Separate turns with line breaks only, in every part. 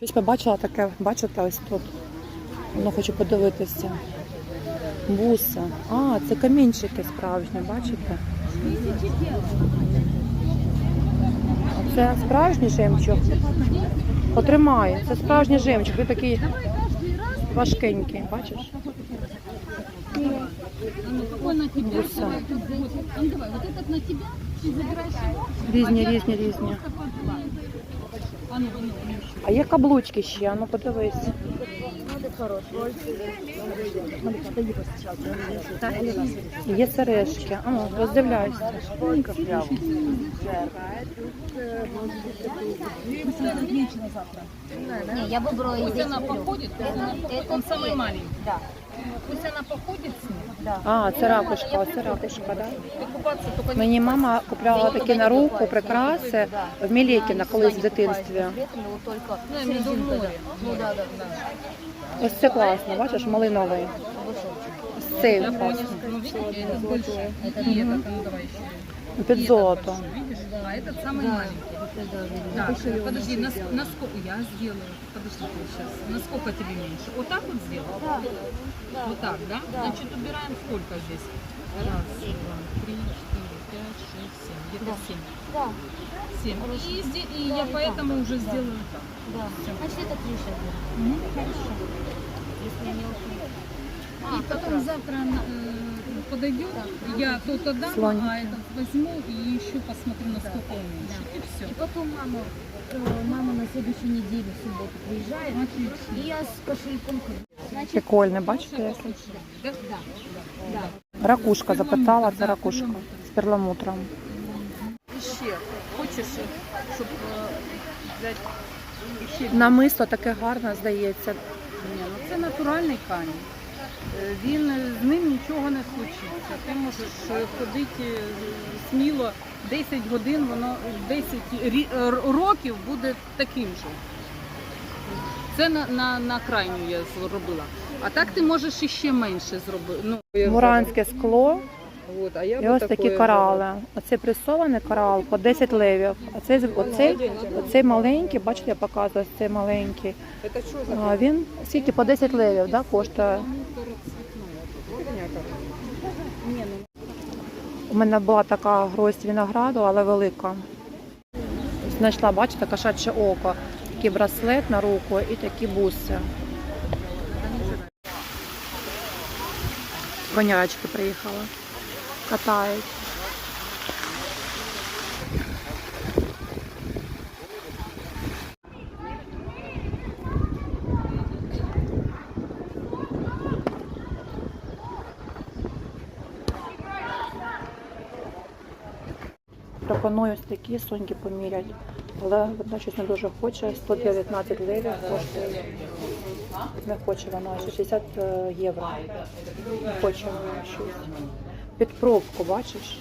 Щось побачила таке, бачите, ось тут. Воно хочу подивитися. Буса. А, це камінчики справжні, бачите? Це справжній жемчуг. Потримай. Це справжній жемчуг. Він такий важкенький, бачиш? Буса. Різні, різні, різні.
А
є каблучки ще, ну подивись. Є сережки. А ну.
Не, я выбрала из
Пусть
этих
она
трех.
походит, пусть она походит. Он самый маленький.
Да,
Пусть она походит с ним.
да.
А, це ракушка, це ракушка, да?
И купаться только не
Мені мама купляла такі на руку прикраси в Мілєкіна колись в дитинстві.
Вот только
Ну, между море.
Ну да, да, да.
Ось це класно, бачиш, малиновий. Ось цей
Я
класний.
понял. Ну, видите, этот большой. И этот, а ну давай еще.
Під золото.
Видишь? А этот самый маленький. Да, подожди, на, ск- на сколько? Я сделаю. Подожди сейчас. Насколько тебе меньше? Вот так вот сделал? Вот так, да? Значит, убираем сколько здесь? Раз, два, три, четыре, пять, шесть, семь. Где-то семь.
Да,
Семь. И, зде- и я поэтому уже сделаю так.
да. Значит, это три шага. Хорошо. Если мелкий.
и потом завтра она, э, подойдет, я тот отдам,
Слоник.
а этот возьму и еще посмотрю, насколько уменьшит. И все.
И потом мама, э, мама на следующей неделе в субботу приезжает, и я с кошельком. Значит,
Прикольне, бачите? яке?
Да?
да.
Ракушка запитала, це ракушка з перламутром.
І ще хочеш, щоб е, взяти ще
Намисло таке гарне, здається.
Ні, ну це натуральний камінь. Е, Він е, з ним нічого не случиться. Ти можеш е, ходити сміло 10 годин, воно 10 е, років буде таким же. Це на, на, на крайню я зробила. А так ти можеш іще менше зробити. Ну,
Муранське скло
от, а я
і ось такі корали. Оцей пресований корал по 10 левів. А цей, оцей, оцей маленький, бачите, я показую, цей маленький. А, він скільки по 10 левів да, коштує. У мене була така гроздь винограду, але велика. Знайшла, бачите, кошаче око. Такий браслет на руку і такі буси. Конячки приїхали. Катають. Пропоную такі соньки поміряти. Але вона щось не дуже хоче. 119 левів коштує. Не хоче вона, 60 євро. Не хоче вона щось. Під пробку, бачиш?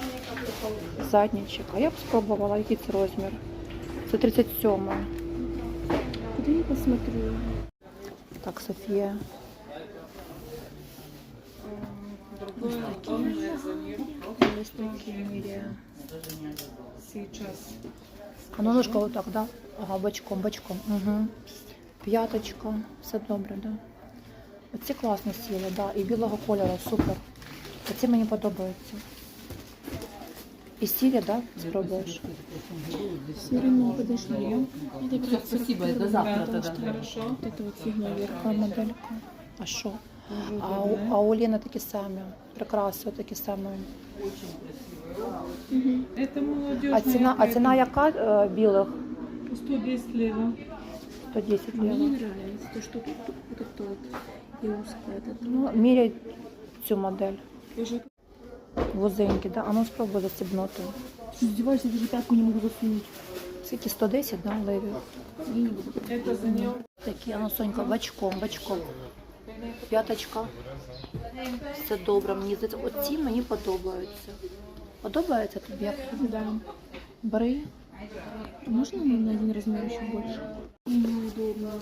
Заднічок. А я б спробувала, який це розмір. Це 37.
Куда я посмотрю?
Так, Софія. Ось такі. Ось такі міряє.
Сейчас.
А ну ножка отак, да? Ага, бочком, бочком. Угу. П'яточка, все добре, да? Оці класно сіли, да. І білого кольору, супер. Оці мені подобаються. І сірі, да? Спробуєш?
Сирена подошли.
Спасибо, до завтра тогда.
Хорошо. Вот это вот фигня
моделька. А що? А, у- а у Ліни такі самі. Прикраси такі самі.
Это молодежь.
А ціна, а ціна яка е, білих?
110 лева.
110
Мне
гривень.
нравится то, что тут вот это вот и узкое. Это
Ну, міряй цю модель.
Уже
Вузенькі, да? А ну спробуй застібнути.
Издеваешься, даже пятку не могу засунуть.
Скільки 110, да, левів?
Я не буду.
это за нее.
Такі, а ну, Сонька, бачком, бачком. П'яточка. Все добре, мені здається. Оці мені подобаються. Подобається тобі? Як?
Да.
Бери.
Можно на один размер еще больше? Неудобно.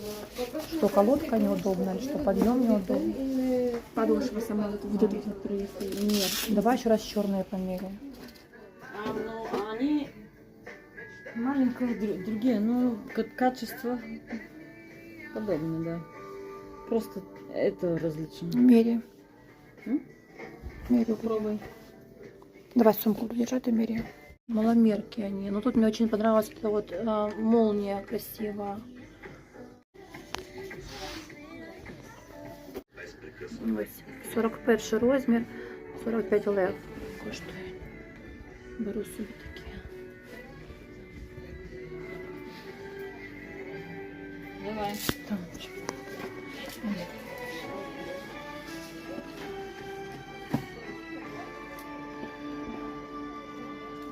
Что, колодка неудобна, или что, подъем неудобно?
Подошва сама вот, вот эта вот проехала. Нет.
Давай еще раз черные померяем.
А, ну, они маленького дру- другие, но ка- качество Подобно, да. Просто это различно.
Мірі.
М?
Мірі.
Попробуй.
Давай сумку буду держать и меряю. Маломерки они. Но тут мне очень понравилась эта вот а, молния красивая. Ось 41 розмір, 45 лев коштує. Беру собі такі.
Давай.
Там.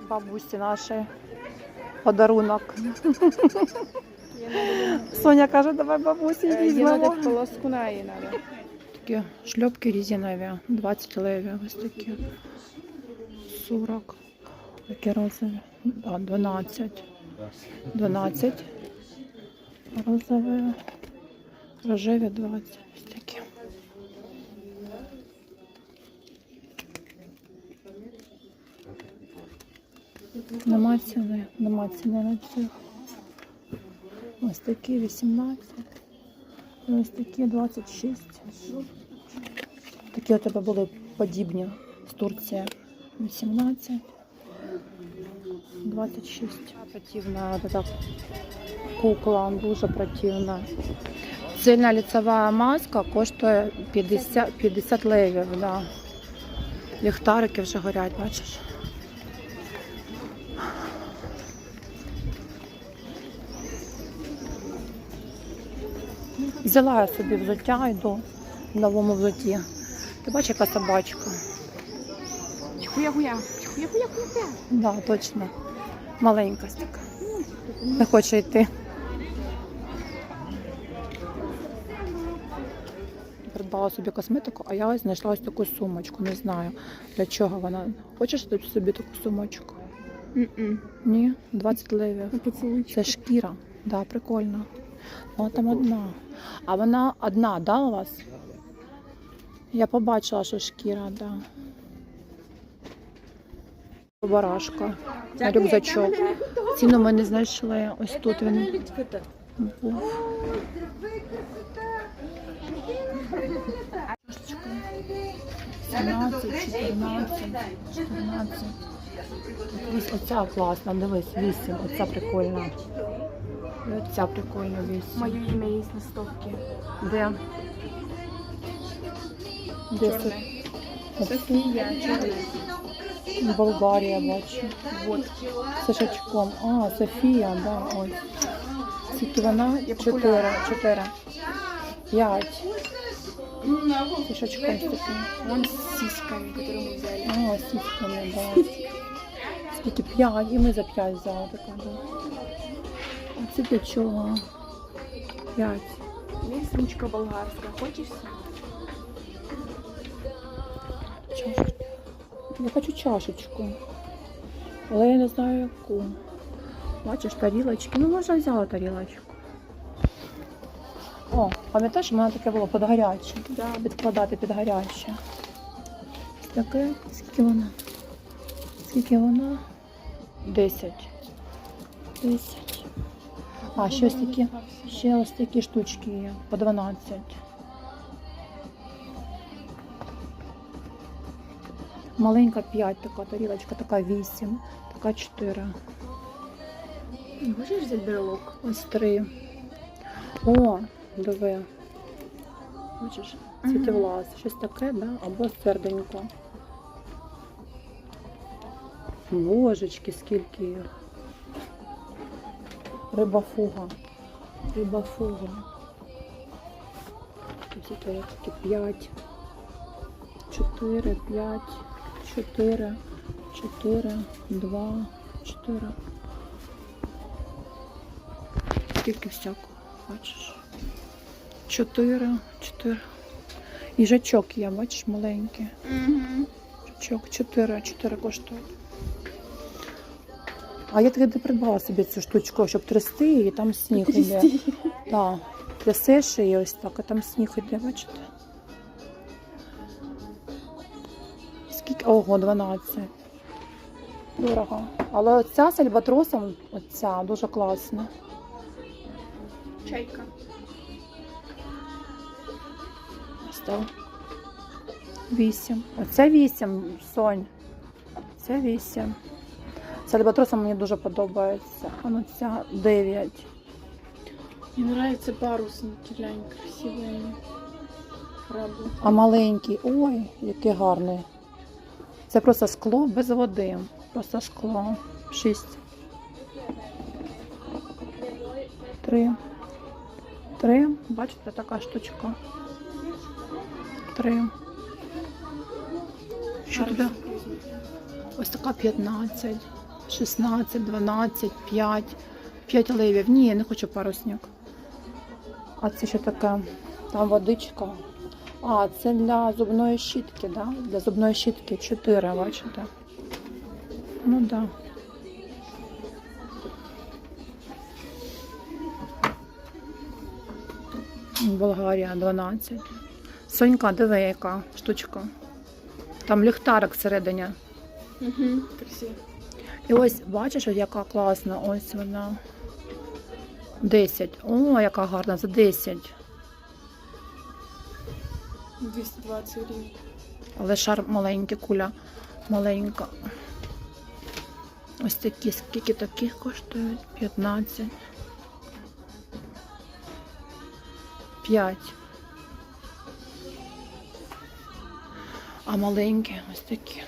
Бабусі наші подарунок. Соня каже, давай бабусі візьмемо.
полоску на її треба.
Такі шльопки різинові, 20 леві, ось такі. 40. Такі розові. А, 12. 12. Розові. Рожеві 20. Нема ціни, нема ціни на цих. Ось такі 18. І ось такі 26. Такі у тебе були подібні з Турції. 18. 26. Противна эта кукла, дуже противна. Цільна ліцева маска коштує 50, 50 левів. Да. Ліхтарики вже горять, бачиш? Взяла я собі взуття, йду в новому взутті. Ти бачиш, яка собачка?
Хуя-хуя. Хуя-хуя-хуя.
Да, точно. Маленька така. Не хоче йти. Придбала собі косметику, а я ось знайшла ось таку сумочку. Не знаю для чого вона. Хочеш собі таку сумочку? Ні, 20 левів. Це шкіра. Да, прикольно. Вона там одна. А вона одна, да, у вас? Я побачила, що шкіра, да. Барашка. На рюкзачок. Ціну ми не знайшли. Ось тут він був. 17, 14, 14. Оця класна, дивись, 8. Оця прикольна. І оця прикольна 8.
Моє ім'я є на стовці.
Де? Де це?
Софія, чорна.
Болгарія бачу.
Вот.
З Сашачком. А, Софія, да, ось. Скільки вона? Чотири. Чотири. П'ять. З Сашачком таким.
Вон з сіськами, які ми взяли.
А, з сіськами, да. Скільки? П'ять. І ми за п'ять взяли така, да. А це для чого? П'ять.
Є сумочка болгарська. Хочеш?
Чашечку. Я хочу чашечку. Але я не знаю яку. Бачиш, тарілочки. Ну, можна взяла тарілочку. О, пам'ятаєш, у мене таке було під гаряче.
Да.
Відкладати під гаряче. Ось Таке. Скільки вона? Скільки вона? Десять. Десять. А, ще ось такі, ще ось такі штучки є. По 12. Маленька 5 така тарілочка, така 8, така 4.
Хочеш взяти брелок?
Ось 3. О, диви. Бачиш, цвітивлас. Щось таке, да? Або серденько. Божечки, скільки їх. Рибафуга. Рибафуга. Це такі 5. 4, 5, 4, 4, 2, 4. Скільки всякого, бачиш? 4, 4. Їжачок є, бачиш, маленький.
Угу.
Їжачок 4, 4 коштує. А я тоді придбала собі цю штучку, щоб трясти її, там сніг іде. Так, трясеш її ось так, а там сніг іде, бачите? Скільки? Ого, 12. Дорого. Але оця з альбатросом, оця дуже класна.
Чайка.
став.
8. Оце 8, Сонь. Це 8 Ця альбатроса мені дуже подобається. А ну ця 9.
Мне нравится парусный тюлень, красивые они. Крабы.
А маленький, ой, який гарний. Це просто скло без води. Просто скло. 6. 3. 3. Бачите, така штучка. 3. Що туди? Ось така 15, 16, 12, 5. 5 левів. Ні, я не хочу парусник. А це що таке? Там водичка. А, це для зубної щітки, да? Для зубної щітки 4, бачите? Ну так. Да. Болгарія 12. Сонька, диви, яка штучка. Там ліхтарик всередині.
Угу. Красиво.
І ось бачиш, яка класна, ось вона. 10. О, яка гарна, за 10.
220 гривен.
Але шар маленький, куля маленька. Ось такі, скільки таких коштують? 15. 5. А маленькі ось такі.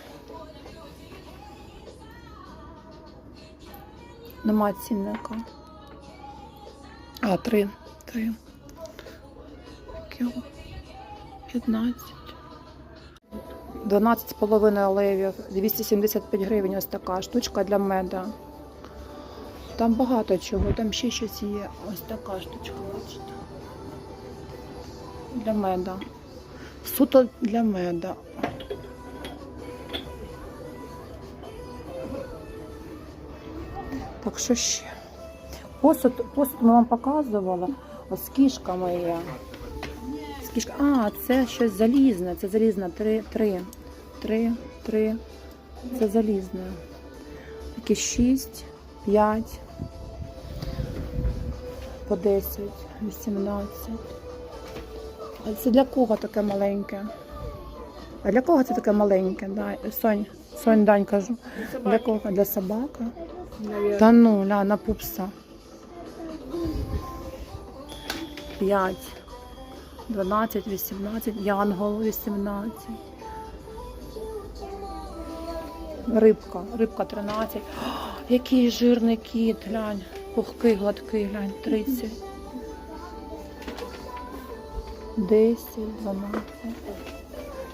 Нема цінника. А, 3. 3. Такі. о. 15. 12,5 левів, 275 гривень ось така штучка для меда. Там багато чого, там ще щось є. Ось така штучка, бачите. Для меда. Суто для меда. Так що ще? Посуд, посуд ми вам показували. Ось є. З кішка... А, це щось залізне. Це залізне. Три, три. Три, три. Це залізне. Такі шість, п'ять, по десять, вісімнадцять. А це для кого таке маленьке? А для кого це таке маленьке? Дай, Сонь, Сонь, Дань кажу. Для кого? Для собаки? Та ну, ля, на пупса. П'ять. 12, 18, Янгол 18. Рибка, рибка 13. О, який жирний кіт, глянь. Пухкий, гладкий, глянь, 30. 10, 12.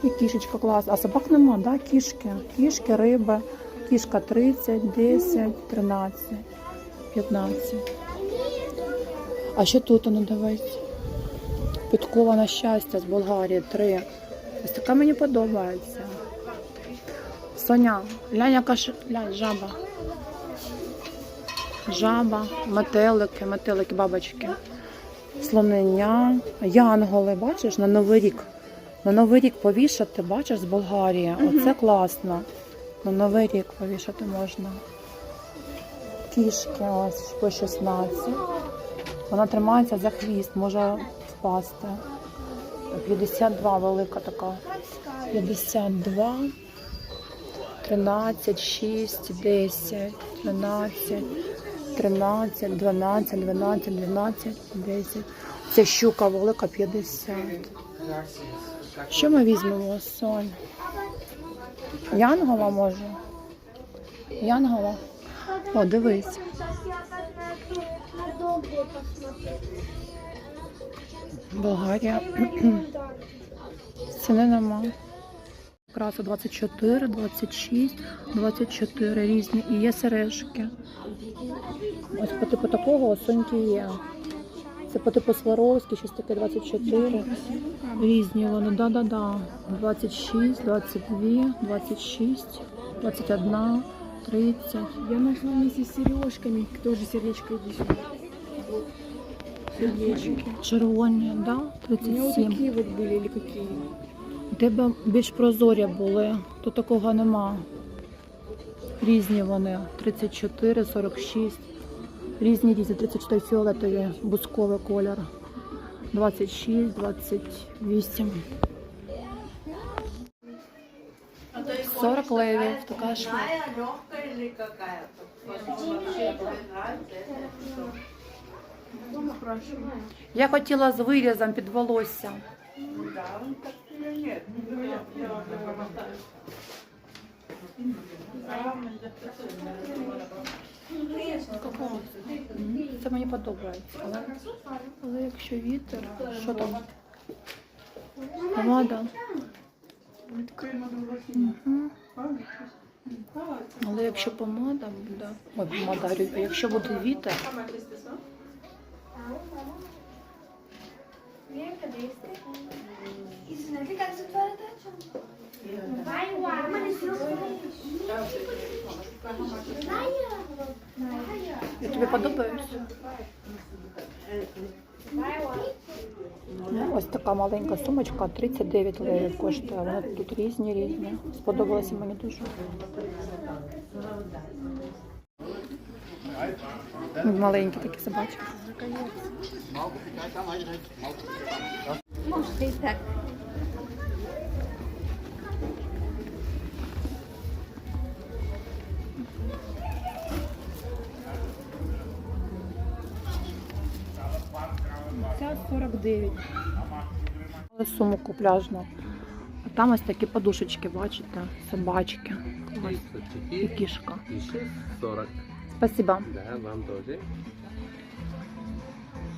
І кішечка клас. А собак нема, да? Кішки. Кішки, риби. Кішка 30, 10, 13, 15. А що тут, ну дивись? Підковане щастя з Болгарії 3. Ось така мені подобається. Соня, глянь, яка ж... глянь, жаба. Жаба, метелики, метелики, бабочки. Слонення, янголи, бачиш, на Новий рік. На Новий рік повішати, бачиш, з Болгарії. Оце класно. На Новий рік повішати можна. Кішки ось по 16. Вона тримається за хвіст, може впасти. 52 велика така. 52, 13, 6, 10, 12, 13, 12, 12, 12, 10. Це щука велика 50. Що ми візьмемо, Сонь? Янгола може? Янгола? О, дивись. Болгарія. Ціни нема. Краса 24, 26, 24 різні. І є сережки. Ось по типу такого ось соньки є. Це по типу Сваровський, щось таке 24. Різні вони, да-да-да. 26, 22, 26, 21, 30.
Я нашла вместе с сережками, тоже сердечко иди сюда. Сердечки.
Червоні, да?
У меня
37.
такие вот были или какие?
У тебе більш прозорі були, тут такого нема. Різні вони. 34, 46. Різні різні, 34 фіолетові, бусковий колір. 26, 28. 40 левів, така
шла.
Я хотіла з вирізом під волосся. Да, це мені подобається. Але, але якщо вітер, що там? Помада. Мгм. Але якщо помада буде. Ой, помада, якщо буде вітер, я тобі подобаюсь. Ну, Ось така маленька сумочка, 39 левів коштує. Вони тут різні різні. Сподобалося мені дуже. Маленькі такі собачки.
Можете и так.
Ця 49. Але сумку пляжну. А там ось такі подушечки, бачите, собачки. Ось і кішка.
И 6,40.
Спасибо.
Да, вам тоже.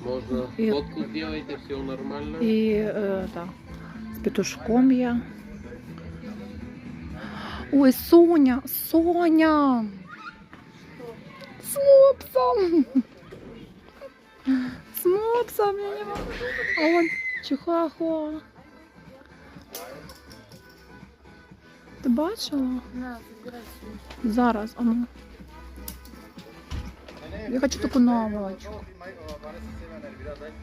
Можно
И-
фотку сделайте, все нормально.
І е, так, з петушком є. Ой, Соня, Соня! З мопсом! З мопсом, я не можу. А он чихуахуа. Ти бачила? Зараз, а ну. Я хочу таку наволочку.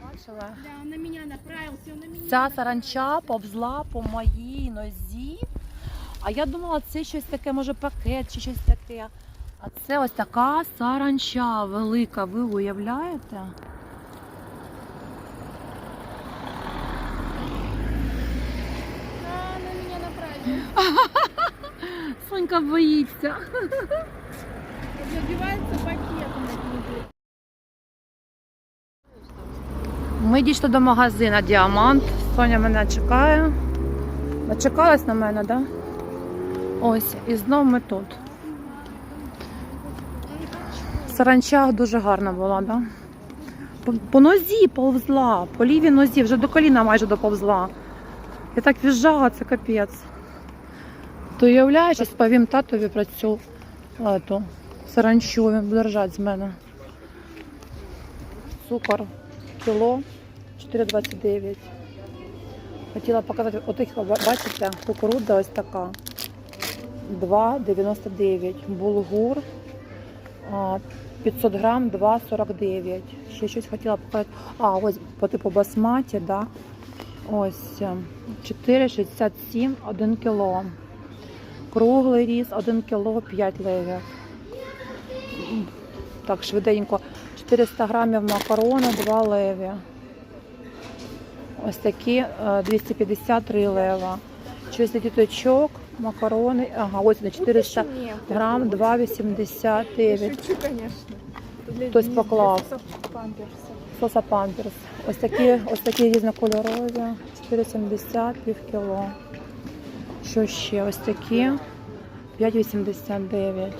Бачила?
он на меня направился, он на меня.
Ця саранча повзла по моїй нозі. А я думала, це щось таке, може пакет чи щось таке. А це ось така саранча велика. Ви уявляєте?
А, на меня направил.
Сонька боїться.
Забивается пакетом.
Ми дійшли до магазину Діамант. Соня мене чекає. Начекалась на мене, так? Да? Ось, і знов ми тут. Саранча дуже гарна була, так? Да? По, по нозі повзла, по лівій нозі, вже до коліна майже доповзла. Я так в'їжджала, це капець. То уявляєш, сповім татові про цю ету, саранчу, він буде ржати з мене. Цукор кіло 4,29. Хотіла показати, отих, бачите, кукурудза ось така. 2,99. Булгур 500 грам 2,49. Ще щось хотіла показати. А, ось по типу басматі, да. Ось е, 4,67 1 кіло. Круглий ріс 1 кіло 5 левів. Так, швиденько. 400 грамів макарону 2 леві. Ось такі е, 253 лева. Щось діточок, макарони. Ага, ось на 400 грам 2,89.
Шучу, конечно.
Хтось поклав. Соса памперс. Ось такі, ось такі різнокольорові. 4,70 пів кіло. Що ще? Ось такі 5,89.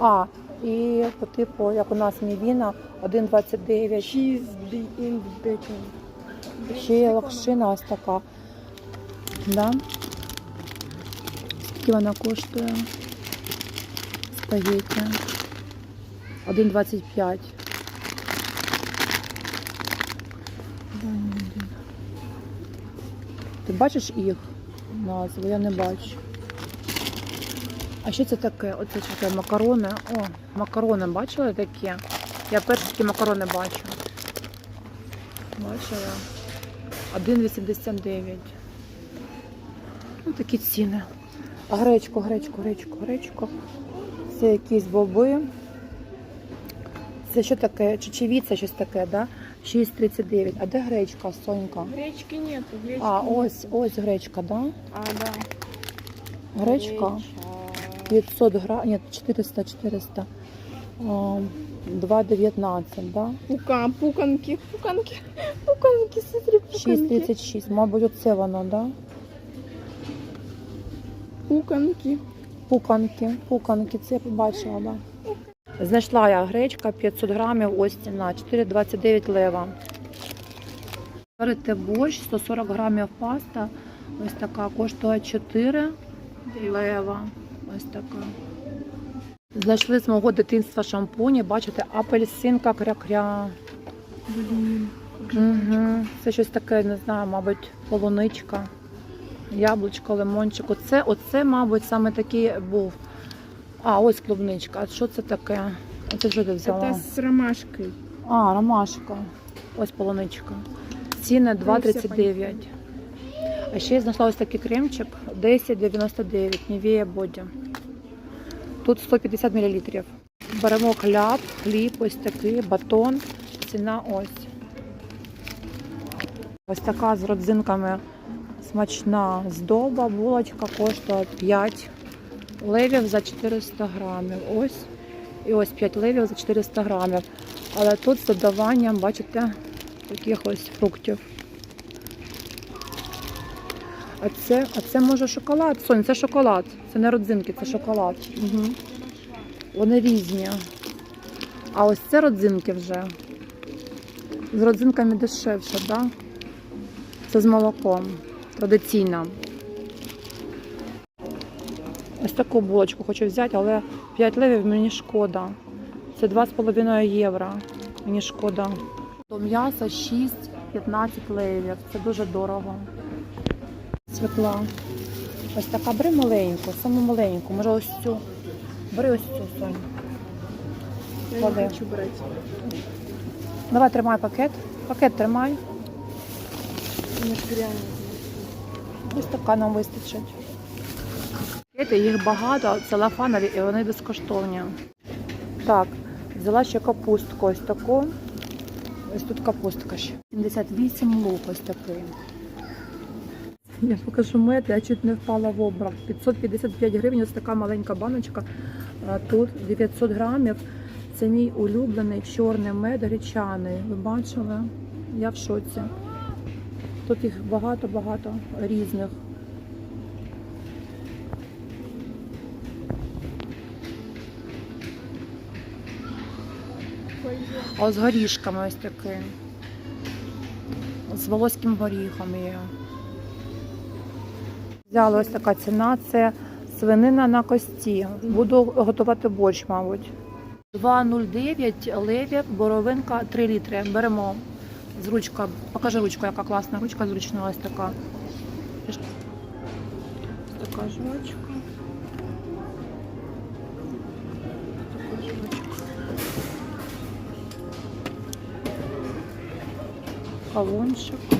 А, і по типу, як у нас мівіна, 1,29.
Cheese in bacon.
Ще є локшина ось така. Да? Скільки вона коштує? Спагетті. 1,25. Ти бачиш їх назву? Я не бачу. А що це таке? Оце що таке макарони. О, макарони бачили такі? Я перші такі макарони бачу. Бачила. 1,89. Ну, такі ціни. А гречку, гречку, гречку, гречку. Це якісь боби. Це що таке? Чечевіця щось таке, да? 6,39. А де гречка, Сонька?
Гречки нету, гречки
А,
нету.
ось, ось гречка, да?
А, да.
Гречка 500 грам, нет, 400, 400. А, 2,19, да?
Пука, пуканки, пуканки, пуканки, смотри, пуканки.
6,36. Мабуть, оце воно, да?
Пуканки.
Пуканки, пуканки, це я побачила, да. Знайшла я гречка 500 грамів, ось ціна, 4,29 лева. Варити борщ, 140 грамів паста, ось така, коштує 4 лева, ось така. Знайшли з мого дитинства шампуні, бачите, апельсинка кря-кря. Угу. Це щось таке, не знаю, мабуть, полуничка, яблучко, лимончик. Оце, оце, мабуть, саме такий був. А, ось клубничка. А що це таке? Оце що ти взяла?
Это с ромашкой.
А, ромашка. Ось полуничка. Ціни 2,39. А ще я знайшла ось такий кремчик 10,99 Nivea Body. Тут 150 мл. Беремо хліб, хліб, ось такий, батон. Ціна ось. Ось така з родзинками смачна здоба, булочка коштує 5 левів за 400 грамів. Ось. І ось 5 левів за 400 грамів. Але тут з додаванням, бачите, таких ось фруктів. А це, а це може шоколад. Сонь, це шоколад. Це не родзинки, це шоколад. Угу. Вони різні. А ось це родзинки вже. З родзинками дешевше, так? Да? Це з молоком. Традиційна. Ось таку булочку хочу взяти, але 5 левів мені шкода. Це 2,5 євро. Мені шкода. То м'ясо 6-15 левів. Це дуже дорого. Свекла. Ось така бери маленьку, саму маленьку. Може ось цю. Бери ось цю Соню.
Я не хочу брать.
Давай тримай пакет. Пакет тримай. Ось така нам вистачить. Їх багато, целофанові і вони безкоштовні. Так, взяла ще капустку ось таку. Ось тут капустка ще. 78 лук ось такий. Я покажу мед, я чуть не впала в обморок. 555 гривень, ось така маленька баночка. Тут 900 грамів. Це мій улюблений чорний мед гречаний. Ви бачили? Я в шоці. Тут їх багато-багато різних. Ось з горішками ось такий. З волоським горіхом є. Взяла ось така ціна. Це свинина на кості. Буду готувати борщ, мабуть. 2,09 левів, боровинка 3 літри. Беремо з ручка. Покажи ручку, яка класна ручка зручна, ось така. Ось така жвачка. Кавунчик.